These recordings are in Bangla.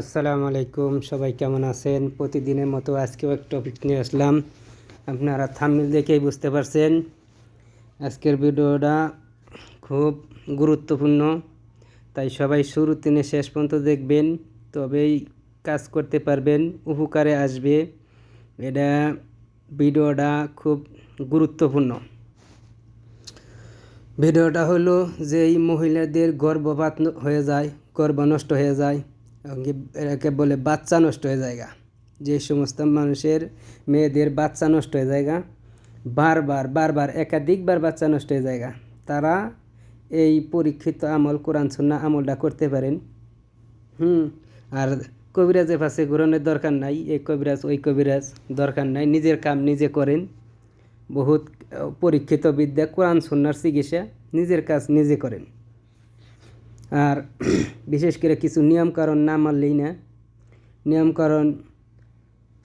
আসসালামু আলাইকুম। সবাই কেমন আছেন? প্রতিদিনের মতো আজকেও এক টপিক নিয়ে আসলাম। আপনারা থামমিল দেখেই বুঝতে পারছেন। আজকের ভিডিওটা খুব গুরুত্বপূর্ণ। তাই সবাই শুরু থেকে শেষ পর্যন্ত দেখবেন, তবেই কাজ করতে পারবেন, উপকারে আসবে। এটা ভিডিওটা খুব গুরুত্বপূর্ণ। ভিডিওটা হলো যে এই মহিলাদের গর্ভপাত হয়ে যায়, গর্ভ নষ্ট হয়ে যায়। এবং কি এটাকে বলে বাচ্চা নষ্ট হয়ে যায় গা। যে সমস্ত মানুষের মেয়েদের বাচ্চা নষ্ট হয়ে যায় গা, বারবার বারবার একাধিকবার বাচ্চা নষ্ট হয়ে যায় গা। তারা এই পরীক্ষিত আমল কোরআন সুন্না আমলটা করতে পারেন হুম আর কবিরাজের পাশে ঘুরানোর দরকার নাই এই কবিরাজ ওই কবিরাজ দরকার নাই নিজের কাম নিজে করেন বহুত পরীক্ষিত বিদ্যা কোরআন সন্ন্যার চিকিৎসা নিজের কাজ নিজে করেন আর বিশেষ করে কিছু নিয়মকানুন না মানলেই না। নিয়মকানুন,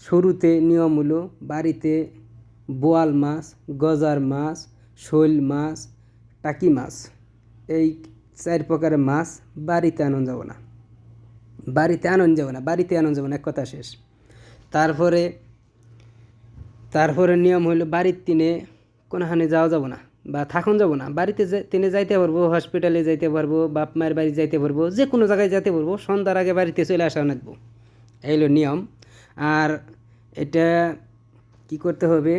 শুরুতে নিয়ম হলো বাড়িতে বোয়াল মাছ, গজার মাছ, শৈল মাছ, টাকি মাছ, এই চার প্রকারের মাছ বাড়িতে আনন্দ যাব না। বাড়িতে আনন্দ যাব না, বাড়িতে আনন্দ যাব না কথা শেষ। তারপরে তারপরে নিয়ম হইল বাড়ির তিনে কোনোখানে যাওয়া যাব না। বা থাকুন যাব না। বাড়িতে তিনে যাইতে পারব হসপিটালে যাইতে পারব, বাপ মায়ের বাড়ি যাইতে পারব, যে কোনো জায়গায় যাইতে পারব, সন্ধ্যার আগে বাড়িতে চলে আসা লাগবো এই হলো নিয়ম। আর এটা কি করতে হবে?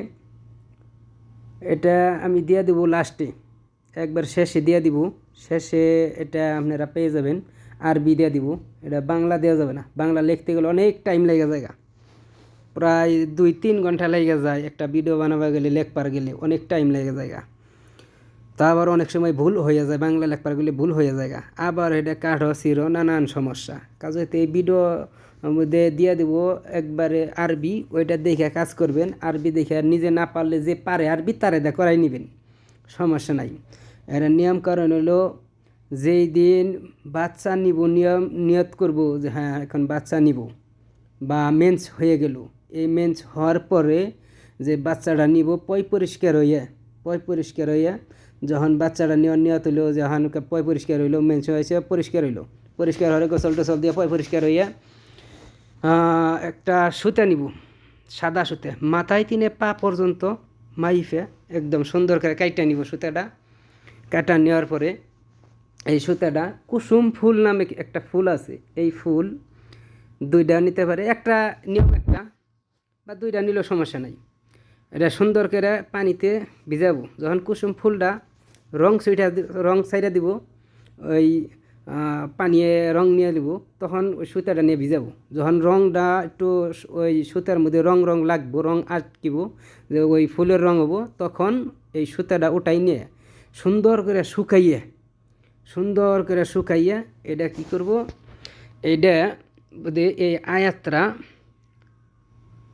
এটা আমি দিয়ে দেবো লাস্টে একবার শেষে দিয়ে দিব। শেষে এটা আপনারা পেয়ে যাবেন। আরবি দিয়ে দিব। এটা বাংলা দেওয়া যাবে না। বাংলা লিখতে গেলে অনেক টাইম লেগে যায়গা প্রায় দুই তিন ঘণ্টা লেগে যায় একটা ভিডিও বানাবা গেলে, লেখবার গেলে। অনেক টাইম লেগে যায়। তা আবার অনেক সময় ভুল হয়ে যায়, বাংলা লেখবার গেলে ভুল হয়ে যায়। আবার এটা কাঠো চিরো নানান সমস্যা। কাজে এই ভিডিও মধ্যে দিয়ে দিব, একবারে আরবি ওইটা দেখে কাজ করবেন। আরবি দেখে নিজে না পারলে যে পারে আরবি তারে দা করাই নেবেন। সমস্যা নাই। এর নিয়ম কারণ হলো যেই দিন বাচ্চা নিব নিয়ম, নিয়ত করব যে হ্যাঁ এখন বাচ্চা নিব, বা মেন্স হয়ে গেল। এই মেন্স হওয়ার পরে যে বাচ্চাটা নিব, পয় পরিষ্কার হইয়া, পয় পরিষ্কার হইয়া যখন বাচ্চাটা নিয়ে নিয়ত হইল, যখন পয় পরিষ্কার হইল মেন্স হয়েছে পরিষ্কার হইল। পরিষ্কার হলে গোসল টোসল দিয়ে পয় পরিষ্কার হইয়া একটা সুতা নিব, সাদা সুতে। মাথায় তিনে পা পর্যন্ত মাইফে একদম সুন্দর করে কাইটা নিব সুতাটা। কাটা নেওয়ার পরে এই সুতাটা কুসুম ফুল নামে একটা ফুল আছে। এই ফুল দুইটা নিতে পারে, একটা নিয়ম একটা, বা দুইটা নিলেও সমস্যা নাই। এটা সুন্দর করে পানিতে ভিজাবো। যখন কুসুম ফুলটা রং সুইটা রং সাইডা দিব, ওই পানিয়ে রং নিয়ে দিব তখন ওই সুতাটা নিয়ে ভিজাবো। যখন রংটা একটু ওই সুতার মধ্যে রং রং লাগবো, রং আটকিব, যে ওই ফুলের রং হব, তখন এই সুতাটা ওটাই নিয়ে সুন্দর করে শুকাইয়ে, সুন্দর করে শুকাইয়া এটা কি করব, এইটা এই আয়াতটা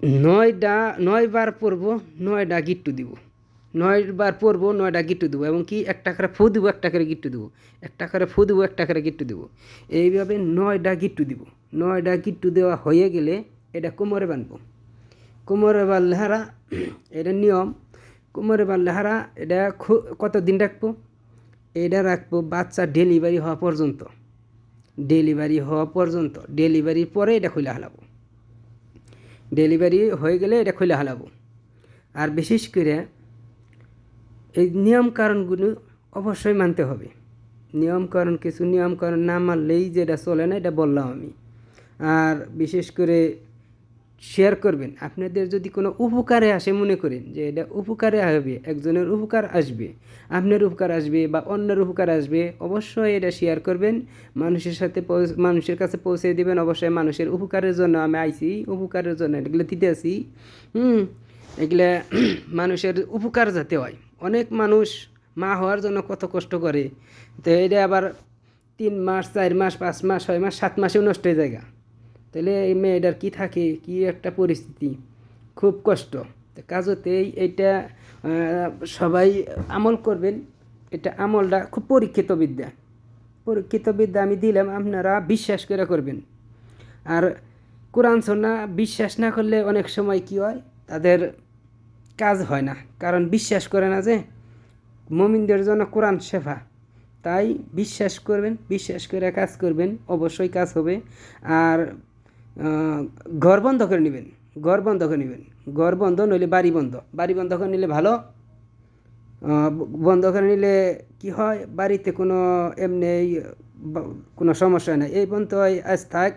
নয়টা নয়বার পড়ব নয়টা গিট্টু দিব। নয়বার পড়ব নয়টা গিট্টু দেবো এবং কি একটা করে ফু দিব, একটা করে গিট্টু দেবো। একটা করে ফু দিব, একটা করে গিট্টু দেবো। এইভাবে নয়টা গিট্টু দিব। নয়টা গিট্টু দেওয়া হয়ে গেলে এটা কোমরে বানবো কোমরে বাঁধলে হারা, এটা নিয়ম। কোমরে বাঁধলে হারা, এটা খু- কতদিন রাখব? এটা রাখব বাচ্চা ডেলিভারি হওয়া পর্যন্ত। ডেলিভারি হওয়া পর্যন্ত। ডেলিভারির পরে এটা খুলে হালাবো। ডেলিভারি হয়ে গেলে এটা খুলে হালাবো। আর বিশেষ করে এই নিয়ম কারণগুলো অবশ্যই মানতে হবে। নিয়ম কারণ কিছু নিয়ম কারণ না মানলেই যেটা চলে না, এটা বললাম আমি। আর বিশেষ করে শেয়ার করবেন। আপনাদের যদি কোনো উপকারে আসে মনে করেন যে এটা উপকারে আসবে একজনের উপকার আসবে, আপনার উপকার আসবে বা অন্যের উপকার আসবে, অবশ্যই এটা শেয়ার করবেন। মানুষের সাথে মানুষের কাছে পৌঁছে দেবেন। অবশ্যই মানুষের উপকারের জন্য আমি আইছি, উপকারের জন্য এগুলো দিতে আসি হুম, এগুলা মানুষের উপকার যাতে হয়। অনেক মানুষ মা হওয়ার জন্য কত কষ্ট করে। তো এটা আবার তিন মাস, চার মাস, পাঁচ মাস, ছয় মাস, সাত মাসেও নষ্ট হয়ে যায়। তাহলে এই মেয়েটার কী থাকে? কি একটা পরিস্থিতি? খুব কষ্ট। কাজতেই এটা সবাই আমল করবেন। এটা আমলটা খুব পরীক্ষিত বিদ্যা। পরীক্ষিত বিদ্যা আমি দিলাম, আপনারা বিশ্বাস করে করবেন। আর কোরআন, সন্না বিশ্বাস না করলে অনেক সময় কি হয়? তাদের কাজ হয় না। কারণ বিশ্বাস করে না যে মমিনদের জন্য কোরআন শেফা। তাই বিশ্বাস করবেন, বিশ্বাস করে কাজ করবেন। অবশ্যই কাজ হবে। আর ঘর বন্ধ করে নেবেন ঘর বন্ধ করে নেবেন। ঘর বন্ধ নইলে বাড়ি বন্ধ বাড়ি বন্ধ করে নিলে ভালো। বন্ধ করে নিলে কি হয়? বাড়িতে কোনো এমনি কোনো সমস্যা নেই। এই পর্যন্ত আজ থাক।